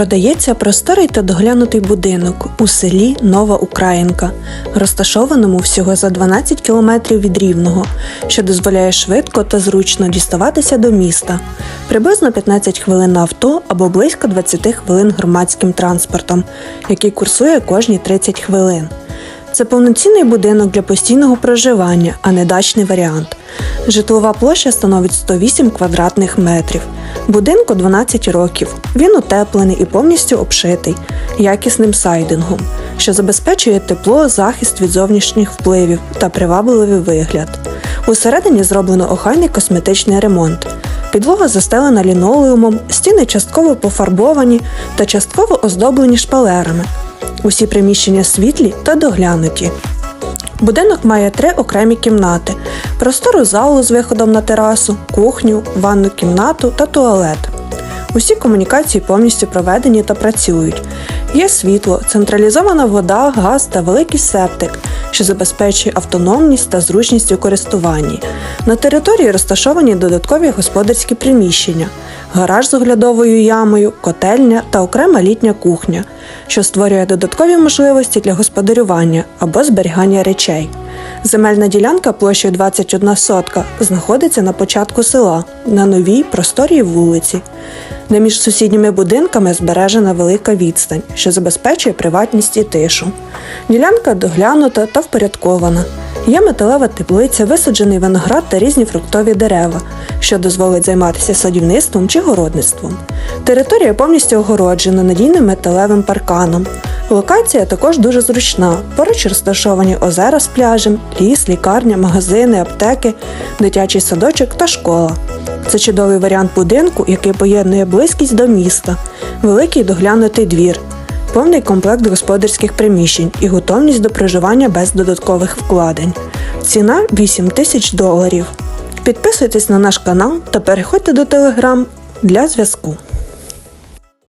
Продається просторий та доглянутий будинок у селі Нова Українка, розташованому всього за 12 кілометрів від Рівного, що дозволяє швидко та зручно діставатися до міста. Приблизно 15 хвилин авто або близько 20 хвилин громадським транспортом, який курсує кожні 30 хвилин. Це повноцінний будинок для постійного проживання, а не дачний варіант. Житлова площа становить 108 квадратних метрів. Будинку 12 років. Він утеплений і повністю обшитий якісним сайдингом, що забезпечує тепло, захист від зовнішніх впливів та привабливий вигляд. Усередині зроблено охайний косметичний ремонт. Підлога застелена лінолеумом, стіни частково пофарбовані та частково оздоблені шпалерами. Усі приміщення світлі та доглянуті. Будинок має три окремі кімнати: простору залу з виходом на терасу, кухню, ванну кімнату та туалет. Усі комунікації повністю проведені та працюють. Є світло, централізована вода, газ та великий септик, що забезпечує автономність та зручність у користуванні. На території розташовані додаткові господарські приміщення, гараж з оглядовою ямою, котельня та окрема літня кухня, що створює додаткові можливості для господарювання або зберігання речей. Земельна ділянка площею 21 сотка знаходиться на початку села на новій просторій вулиці, де між сусідніми будинками збережена велика відстань, що забезпечує приватність і тишу. Ділянка доглянута та впорядкована. Є металева теплиця, висаджений виноград та різні фруктові дерева, що дозволить займатися садівництвом чи городництвом. Територія повністю огороджена надійним металевим парканом. Локація також дуже зручна. Поруч розташовані озера з пляжем, ліс, лікарня, магазини, аптеки, дитячий садочок та школа. Це чудовий варіант будинку, який поєднує близькість до міста, великий доглянутий двір, повний комплект господарських приміщень і готовність до проживання без додаткових вкладень. Ціна 8 тисяч доларів. Підписуйтесь на наш канал та переходьте до Telegram для зв'язку.